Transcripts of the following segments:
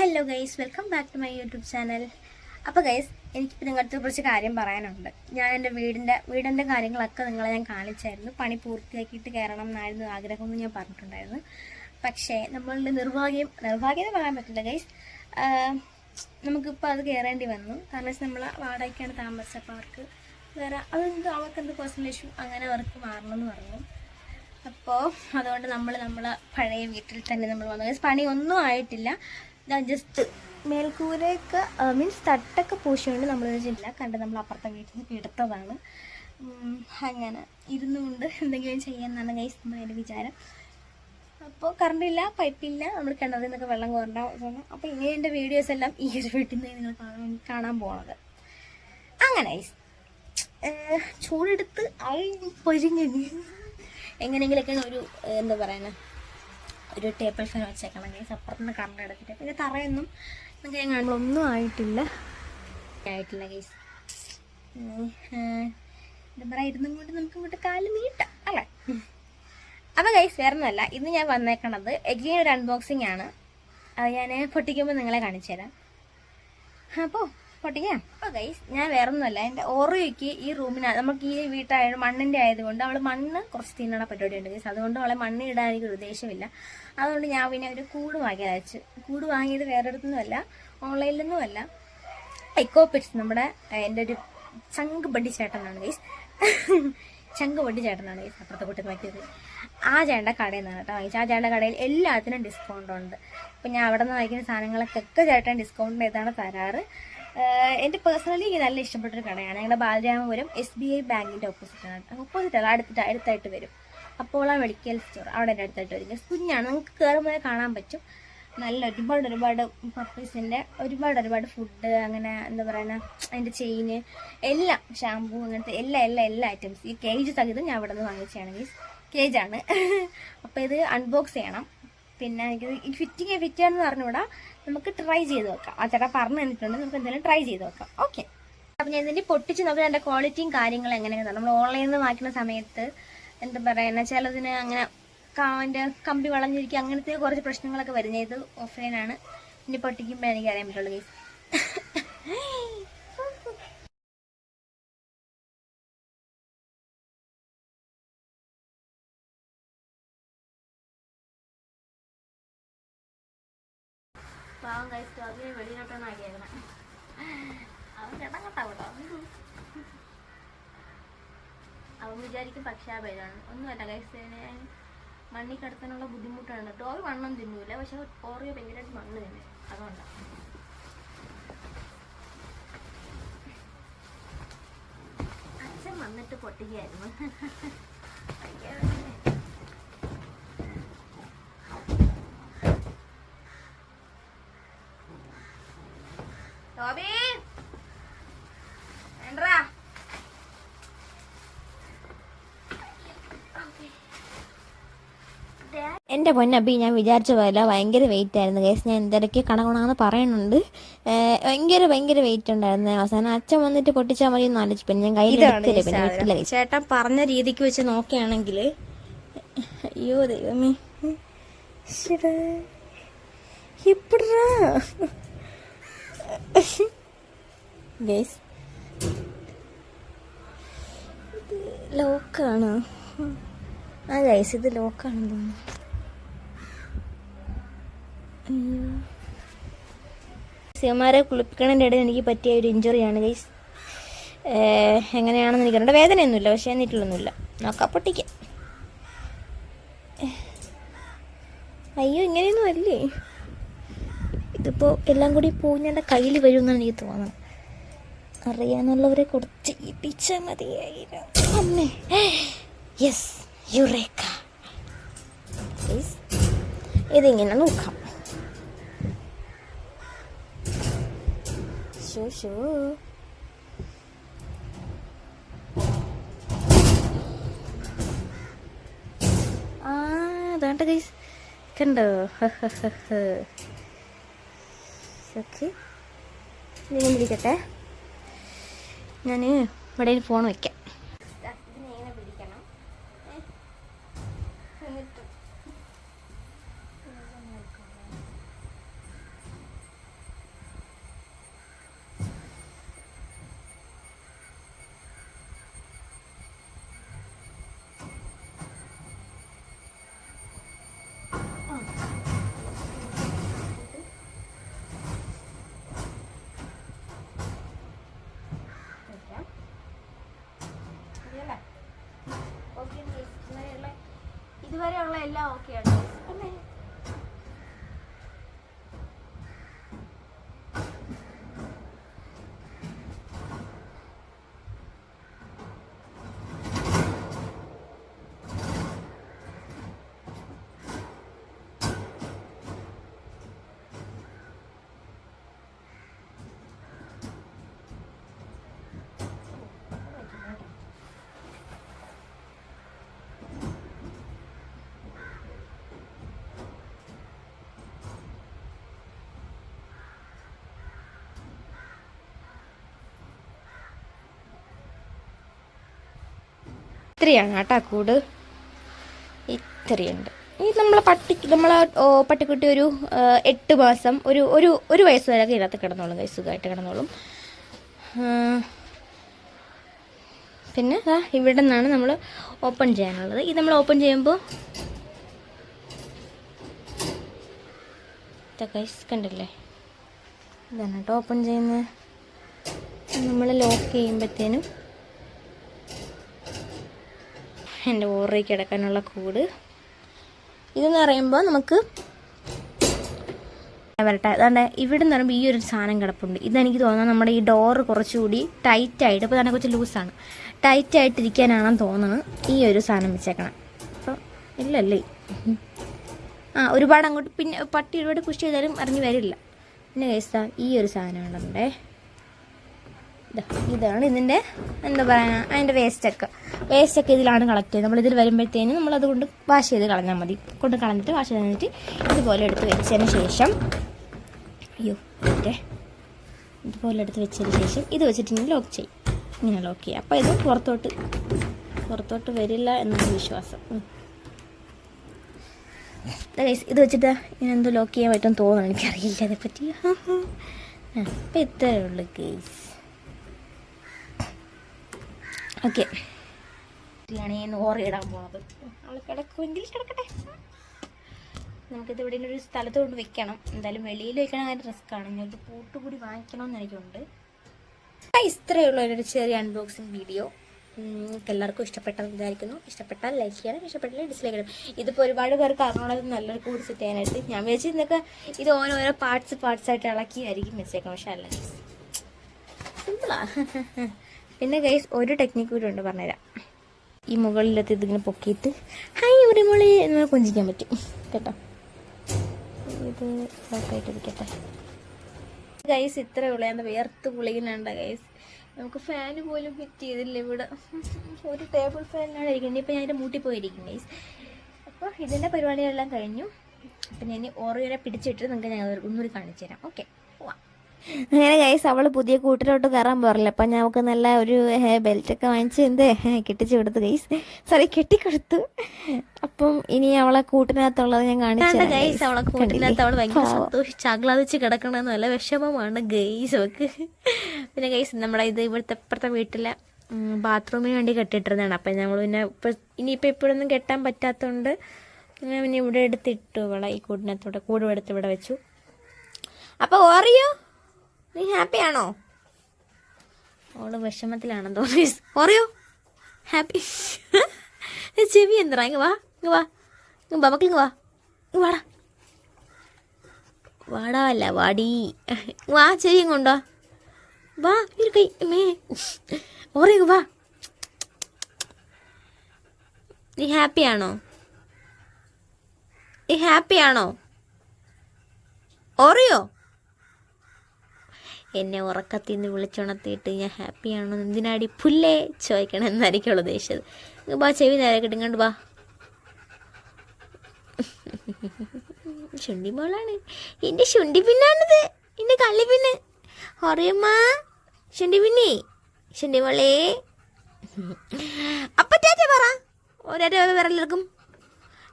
Hello guys welcome back to my YouTube channel അപ്പോൾ guys എനിക്കിപ്പോൾ നിങ്ങളുടെ കുറച്ച് കാര്യം പറയാനുണ്ട്. ഞാൻ എന്റെ വീടിന്റെ വീടിന്റെ കാര്യങ്ങളൊക്കെ നിങ്ങളെ ഞാൻ കാണിച്ചായിരുന്നു. പണി പൂർത്തിയാക്കിയിട്ട് കയറണം എന്നായിരുന്നു ആഗ്രഹമെന്ന് ഞാൻ പറഞ്ഞിട്ടുണ്ടായിരുന്നു. പക്ഷേ നമ്മളുടെ നിർഭാഗ്യം നിർഭാഗ്യം പറയാൻ പറ്റില്ല ഗൈസ് നമുക്കിപ്പോൾ അത് കയറേണ്ടി വന്നു. കാരണം വെച്ചാൽ നമ്മൾ വാടകയ്ക്കാണ് താമസിച്ചത് അപ്പോൾ അവർക്ക് വേറെ അതെന്ത് അവർക്ക് എന്ത് പേഴ്സണൽ ഇഷ്യൂ അങ്ങനെ അവർക്ക് മാറണമെന്ന് പറഞ്ഞു. അപ്പോൾ അതുകൊണ്ട് നമ്മൾ നമ്മളെ പഴയ വീട്ടിൽ തന്നെ നമ്മൾ വന്നു. പണി ഒന്നും ആയിട്ടില്ല. ജസ്റ്റ് മേൽക്കൂരയൊക്കെ മീൻസ് തട്ടൊക്കെ പൂശിയോണ്ട് നമ്മൾ വെച്ചിട്ടില്ല കണ്ട് നമ്മൾ അപ്പുറത്തെ വീട്ടിൽ നിന്ന് എടുത്തതാണ് അങ്ങനെ. ഇരുന്നുകൊണ്ട് എന്തെങ്കിലും ചെയ്യാമെന്നാണ് ഗൈസ് നമ്മുടെ വിചാരം. അപ്പോൾ കറണ്ടില്ല പൈപ്പില്ല നമ്മൾ കിണറിൽ നിന്നൊക്കെ വെള്ളം കോരണ്ട അപ്പോൾ ഇനി എന്റെ വീഡിയോസ് എല്ലാം ഈ ഒരു വീട്ടിൽ നിന്ന് നിങ്ങൾ കാണാൻ പോണത്. അങ്ങനെ ഗൈസ് ചൂടെടുത്ത് പൊരിഞ്ഞു എങ്ങനെയെങ്കിലൊക്കെ ഒരു എന്താ പറയുക ഒരു ടേബിൾ ഫാൻ വെച്ചേക്കണം. വേണ്ടി അപ്പുറത്തുനിന്ന് കറണ്ട് എടുത്തിട്ട്. പിന്നെ തറയൊന്നും നമുക്ക് ഒന്നും ആയിട്ടില്ല. ആയിട്ടില്ല കേസ് എന്താ പറയുക ഇരുന്നും കൊണ്ട് നമുക്ക് ഇങ്ങോട്ട് കാൽ നീട്ടാം അല്ലേ? അപ്പോൾ ഗൈസ് വേറെ ഒന്നുമല്ല ഇന്ന് ഞാൻ വന്നേക്കണത് എഗെയിൻ ഒരു അൺബോക്സിങ് ആണ്. അത് ഞാൻ പൊട്ടിക്കുമ്പോൾ നിങ്ങളെ കാണിച്ചു തരാം അപ്പോൾ പൊട്ടിക്കാം? അപ്പോൾ ഗൈസ് ഞാൻ വേറെ ഒന്നുമല്ല എന്റെ ഓറിയോയ്ക്ക് ഈ റൂമിന് നമുക്ക് ഈ വീട്ടായ മണ്ണിന്റെ ആയതുകൊണ്ട് അവൾ മണ്ണ് കുറച്ച് തിന്നണ പരിപാടിയുണ്ട് ഗൈസ് അതുകൊണ്ട് അവളെ മണ്ണ് ഇടാൻ എനിക്ക് ഉദ്ദേശമില്ല. അതുകൊണ്ട് ഞാൻ പിന്നെ ഒരു കൂട് വാങ്ങി അയച്ചു കൂട് വാങ്ങിയത് വേറെ അടുത്തൊന്നുമല്ല ഓൺലൈനിൽ നിന്നുമല്ല എക്കോ പെറ്റ്സ് നമ്മുടെ എന്റെ ഒരു ചങ്ക് ബഡി ചേട്ടനാണ് ഗൈസ് ചങ്ക് ബഡി ചേട്ടനാണ് ഗൈസ് അപ്പുറത്തെ കുട്ടി നോക്കിയത് ആ ചേട്ടന്റെ കടയിൽ നിന്നാണ് കേട്ടോ വാങ്ങിച്ചത്. ആ ചേട്ടന്റെ കടയിൽ എല്ലാത്തിനും ഡിസ്കൗണ്ട് ഉണ്ട്. അപ്പം ഞാൻ അവിടെ നിന്ന് വാങ്ങിക്കുന്ന സാധനങ്ങൾക്കൊക്കെ ചേട്ടൻ ഡിസ്കൗണ്ട് ചെയ്താണ് തരാറ്. എന്റെ പേഴ്സണലി എനിക്ക് നല്ല ഇഷ്ടപ്പെട്ടൊരു കടയാണ്. ഞങ്ങളുടെ ബാലരാമപുരം എസ് ബി ഐ ബാങ്കിന്റെ ഓപ്പോസിറ്റാണ് ഓപ്പോസിറ്റ് അല്ല അടുത്തിട്ട് അടുത്തായിട്ട് വരും. അപ്പോൾ ആ മെഡിക്കൽ സ്റ്റോർ അവിടെ എന്റെ അടുത്തായിട്ട് വരും. കുഞ്ഞാണ്. നിങ്ങൾക്ക് കയറുമ്പോൾ കാണാൻ പറ്റും. നല്ല ഒരുപാട് ഒരുപാട് പപ്പീസിന്റെ ഒരുപാട് ഒരുപാട് ഫുഡ് അങ്ങനെ എന്താ പറയുക അതിന്റെ ചെയിന് എല്ലാം ഷാമ്പൂ അങ്ങനത്തെ എല്ലാ എല്ലാ എല്ലാ ഐറ്റംസ് ഈ കേജ് സഹിതം ഞാൻ ഇവിടെ നിന്ന് വാങ്ങിച്ചാണെങ്കിൽ കേജാണ് അപ്പോൾ ഇത് അൺബോക്സ് ചെയ്യണം. പിന്നെ എനിക്ക് ഇത് ഫിറ്റിങ് ഫിറ്റ് ആണെന്ന് പറഞ്ഞുകൂടാ നമുക്ക് ട്രൈ ചെയ്ത് നോക്കാം ആ ചേട്ടാ പറഞ്ഞു തന്നിട്ടുണ്ട്. നമുക്ക് എന്തായാലും ട്രൈ ചെയ്ത് നോക്കാം ഓക്കെ അപ്പം ഞാൻ ഇതിന്റെ പൊട്ടിച്ച് നോക്കി. അതിന്റെ ക്വാളിറ്റിയും കാര്യങ്ങളും എങ്ങനെയാണ് നമ്മൾ ഓൺലൈനിൽ നിന്ന് വാങ്ങിക്കുന്ന സമയത്ത് എന്താ പറയുക ചിലതിന് അങ്ങനെ കാവിന്റെ കമ്പി വളഞ്ഞിരിക്കുക അങ്ങനത്തെ കുറച്ച് പ്രശ്നങ്ങളൊക്കെ വരുന്നത് ഇത് ഓഫ്ലൈനാണ് ഇനി പൊട്ടിക്കുമ്പോൾ എനിക്ക് അറിയാൻ പറ്റുള്ളൂ പാവം കഴിച്ചു അതിന് വെളിയിലോട്ടാണ് ആക്കിയായിരുന്നു അവൻ കിടങ്ങട്ടാവട്ടോ അവൻ വിചാരിക്കും പക്ഷാഭേദമാണ് ഒന്നുമല്ല കഴിച്ചതിന് മണ്ണി കിടത്താനുള്ള ബുദ്ധിമുട്ടാണ്. കേട്ടോ ഒരു വണ്ണം തിന്നൂല. പക്ഷെ ഓറിയോ ഭയങ്കരമായിട്ട് മണ്ണ് തന്നെ. അതുകൊണ്ടാണ് അച്ഛൻ വന്നിട്ട് പൊട്ടിക്കായിരുന്നു. എന്റെ പൊന്നബി ഞാൻ വിചാരിച്ച പോലെ ഭയങ്കര വെയിറ്റ് ആയിരുന്നു. കേസ് ഞാൻ എന്തിടയ്ക്ക് കണക്കണമെന്ന് പറയുന്നുണ്ട്. ഭയങ്കര ഭയങ്കര വെയിറ്റ് ഉണ്ടായിരുന്നു. അവസാനം അച്ഛൻ വന്നിട്ട് പൊട്ടിച്ചാൽ മതി എന്ന് ആലോചിച്ചു. പിന്നെ ഞാൻ കയ്യിൽ എടുത്തില്ല? പിന്നെ വീട്ടിലെ ചേട്ടൻ പറഞ്ഞ രീതിക്ക് വെച്ച് നോക്കുകയാണെങ്കിൽ അയ്യോ ദൈവമേ. ശ്ശെടാ. ഗേസ് ലോക്കാണ് ആ ഗൈസ് ഇത് ലോക്കാണെന്ന് തോന്നുന്നു. സിമാരെ കുളിപ്പിക്കണതിന്റെ ഇടയിൽ എനിക്ക് പറ്റിയ ഒരു ഇഞ്ചുറിയാണ് ഗൈസ് എങ്ങനെയാണെന്ന് എനിക്കറിയണ്ട വേദനയൊന്നുമില്ല പക്ഷേ എന്നിട്ടുള്ളൊന്നുമില്ല നോക്കാം പൊട്ടിക്കാം. അയ്യോ ഇങ്ങനെയൊന്നും അല്ലേ? ഇതിപ്പോൾ എല്ലാം കൂടി പൂഞ്ഞന്റെ കയ്യിൽ വരുമെന്നാണ് എനിക്ക് തോന്നുന്നത്. അറിയാനുള്ളവരെ കുറച്ച് ഇപ്പിച്ചാൽ മതിയായിരുന്നു. ഇതിങ്ങനെ നോക്കാം. ഷോ ഷോ ആ അതാണ്ട് ഗൈസ് കണ്ടോ? ഓക്കെ ഇരിക്കട്ടെ. ഞാൻ ഇവിടെ ഫോൺ വയ്ക്കാം അങ്ങനെയുള്ള എല്ലാം ആണ്. ഇത്രയാണ് കേട്ടോ കൂട്. ഇത്രയുണ്ട്. ഈ നമ്മൾ പട്ടി നമ്മൾ പട്ടിക്കുട്ടി ഒരു എട്ട് മാസം ഒരു ഒരു ഒരു വയസ്സ് വരെ ഇതിനകത്ത് കിടന്നോളും കൈ സുഖമായിട്ട് കിടന്നോളും. പിന്നെ ഇവിടെ നിന്നാണ് നമ്മൾ ഓപ്പൺ ചെയ്യാനുള്ളത്. ഇത് നമ്മൾ ഓപ്പൺ ചെയ്യുമ്പോൾ കൈസ് കണ്ടില്ലേ? ഇതാണ് കേട്ടോ ഓപ്പൺ ചെയ്യുന്നത്. നമ്മൾ ലോക്ക് ചെയ്യുമ്പോഴത്തേനും എന്റെ ഓറി കിടക്കാനുള്ള കൂട്. ഇതെന്ന് പറയുമ്പോൾ നമുക്ക് വരട്ടെ. അതാണ്ട് ഇവിടെ നിന്ന് പറയുമ്പോൾ ഈ ഒരു സാധനം കിടപ്പുണ്ട്. ഇതെനിക്ക് തോന്നുന്നത് നമ്മുടെ ഈ ഡോർ കുറച്ചുകൂടി ടൈറ്റായിട്ട് ഇപ്പോൾ തന്നെ കുറച്ച് ലൂസാണ് ടൈറ്റായിട്ടിരിക്കാനാണെന്ന് തോന്നുന്നത് ഈ ഒരു സാധനം വെച്ചേക്കണം. അപ്പോൾ ഇല്ലല്ലേ ആ ഒരുപാട് അങ്ങോട്ട് പിന്നെ പട്ടി ഒരുപാട് പുഷ് ചെയ്താലും ഇറങ്ങി വരില്ല. പിന്നെ കേസാ ഈ ഒരു സാധനം ദാ ഇതാണ് ഇതിന്റെ എന്താ പറയുക അതിന്റെ വേസ്റ്റൊക്കെ വേസ്റ്റൊക്കെ ഇതിലാണ് കളക്ട് ചെയ്യുന്നത്. നമ്മളിതിൽ വരുമ്പോഴത്തേനും നമ്മളത് കൊണ്ട് വാഷ് ചെയ്ത് കളഞ്ഞാൽ മതി. കൊണ്ട് കളഞ്ഞിട്ട് വാഷ് ചെയ്ത് കഴിഞ്ഞിട്ട് ഇതുപോലെ എടുത്ത് വെച്ചതിന് ശേഷം അയ്യോ മറ്റേ ഇതുപോലെ എടുത്ത് വെച്ചതിന് ശേഷം ഇത് വെച്ചിട്ട് വെച്ചിട്ടുണ്ടെങ്കിൽ ലോക്ക് ചെയ്യും. ഇങ്ങനെ ലോക്ക് ചെയ്യും. അപ്പോൾ ഇത് പുറത്തോട്ട് പുറത്തോട്ട് വരില്ല എന്നാണ് വിശ്വാസം. ഇത് വെച്ചിട്ട് ഇങ്ങനെ എന്തോ ലോക്ക് ചെയ്യാൻ പറ്റുമെന്ന് തോന്നുന്നു. എനിക്കറിയില്ല അതേപ്പറ്റി അപ്പം ഇത്രയേ ഉള്ളൂ കേസ് ഓക്കെ. ആണ് ഈ പോണത്. അവൾ കിടക്കുമെങ്കിൽ കിടക്കട്ടെ? നമുക്കിത് ഇവിടെ ഒരു സ്ഥലത്ത് കൊണ്ട് വെക്കണം. എന്തായാലും വെളിയിൽ വെക്കണം അങ്ങനെ റിസ്ക് ആണ് ഞാൻ ഒരു പൂട്ടുകൂടി വാങ്ങിക്കണമെന്ന് എനിക്കുണ്ട്. ഇത്രയേ ഉള്ളൂ ഒരു ചെറിയ അൺബോക്സിങ് വീഡിയോ നിങ്ങൾക്ക് എല്ലാവർക്കും ഇഷ്ടപ്പെട്ടെന്ന് വിചാരിക്കുന്നു. ഇഷ്ടപ്പെട്ടാൽ ലൈക്ക് ചെയ്യണം ഇഷ്ടപ്പെട്ടാൽ ഡിസ്ലൈക്ക് ചെയ്യണം ഇതിപ്പോൾ ഒരുപാട് പേർക്ക് അറിഞ്ഞോളത് നല്ലൊരു കൂടി സെറ്റ് ചെയ്യാനായിട്ട്. ഞാൻ വിചാരിച്ചു ഇതൊക്കെ ഇത് ഓരോരോ പാർട്സ് പാർട്സ് ആയിട്ട് ഇളക്കിയായിരിക്കും വെച്ചേക്കണം പക്ഷേ അല്ല. സിമ്പിളാ പിന്നെ ഗൈസ് ഒരു ടെക്നിക്ക് കൂടി ഉണ്ട് പറഞ്ഞുതരാം. ഈ മുകളിലത്തെ ഇതിങ്ങനെ പൊക്കിയിട്ട് ഹൈ ഒരു മുളി എന്ന് കൊഞ്ചിക്കാൻ പറ്റും. കേട്ടോ? ഇത് ലോക്കായിട്ടിരിക്കട്ടെ ഗൈസ് ഇത്ര ഉള്ളതാണ് വേർത്ത് പുളിക്കുന്നുണ്ട് ഗൈസ് നമുക്ക് ഫാന് പോലും ഫിറ്റ് ചെയ്തില്ല ഇവിടെ. ഒരു ടേബിൾ ഫാനിലാണ് ഇരിക്കുന്നത്. ഇപ്പം ഞാൻ മൂട്ടി പോയിരിക്കും ഗൈസ് അപ്പോൾ ഇതിന്റെ പരിപാടികളെല്ലാം കഴിഞ്ഞു. അപ്പം ഞാൻ ഓറിയോനെ പിടിച്ചിട്ട് നിങ്ങൾക്ക് ഞാൻ ഒന്നുകൂടി കാണിച്ചു തരാം ഓക്കെ അങ്ങനെ ഗൈസ് അവൾ പുതിയ കൂട്ടിലോട്ട് കയറാൻ പോറില്ല അപ്പം ഞങ്ങൾക്ക് നല്ല ഒരു ബെൽറ്റ് ഒക്കെ വാങ്ങിച്ച് എന്ത് കെട്ടിച്ചു കൊടുത്തു ഗൈസ് സോറി കെട്ടിക്കൊടുത്തു. അപ്പം ഇനി അവളെ കൂട്ടിനകത്തുള്ളത് ഞാൻ കാണിച്ചു ഗൈസ് അവളെ കൂട്ടിനകത്ത് ഭയങ്കര സന്തോഷിച്ച് ആഹ്ലാദിച്ച് വിഷമമാണ് ഗൈസ് അവക്ക്. പിന്നെ ഗൈസ് നമ്മുടെ ഇത് ഇവിടുത്തെ ഇപ്പുറത്തെ വീട്ടിലെ ബാത്റൂമിന് വേണ്ടി കെട്ടിട്ടിരുന്നതാണ് അപ്പം നമ്മൾ പിന്നെ ഇപ്പം ഇനിയിപ്പോൾ ഇപ്പോഴൊന്നും കെട്ടാൻ പറ്റാത്തതുകൊണ്ട് ഞാൻ പിന്നെ ഇവിടെ എടുത്തിട്ടു ഇവിടെ ഈ കൂടിനകത്തോടെ കൂടും എടുത്ത് ഇവിടെ വെച്ചു. അപ്പോൾ ഓറിയോ നീ ഹാപ്പി ആണോ ഓൾ വിഷമത്തിലാണെന്ന് തോന്നി ഓറിയോ ഹാപ്പി ചെവി എന്താ ഇങ്ങ് വാ ഇങ്ങ് വാ. ഇങ്ങ് ബാബക്ക് ഇങ്ങ് വാ. ഇങ്ങ് വാടാ. വാടാ അല്ല വാടി. വാ ചെവി ഇങ്ങ് കൊണ്ടോ വാ ഒരു കൈ മേ. ഓറിയോ വാ. നീ ഹാപ്പി ആണോ നീ ഹാപ്പി ആണോ ഓറിയോ? എന്നെ ഉറക്കത്തിൽ നിന്ന് വിളിച്ചുണർത്തിയിട്ട് ഞാൻ ഹാപ്പിയാണോ? എന്തിനാടി പുല്ലേ ചോദിക്കണം എന്നായിരിക്കും അവൾ ഉദ്ദേശിച്ചത്. ബാ ചെവി നേരെ കിട്ടുങ്ങണ്ട് ബാ. ശുണ്ടി മോളാണ്. എന്റെ ശുണ്ടി പിന്നാണിത്. എന്റെ കള്ളി പിന്നെ. അറിയമ്മ ശുണ്ടി പിന്നെ. ശുണ്ടി മോളേ. അപ്പൊ ടാറ്റ പറ. ഒരാറ്റ എല്ലാവർക്കും.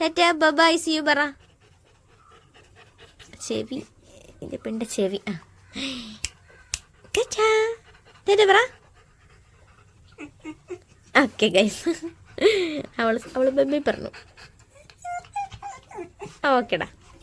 ടാറ്റ ബബായ് സി യു പറ. ചെവി. എന്റെ പെണ്ണിന്റെ ചെവി. ആ. ടാറ്റ പറ ഓക്കെ ഗൈസ് അവൾ അവൾ ബൈ പറഞ്ഞു ഓക്കേടാ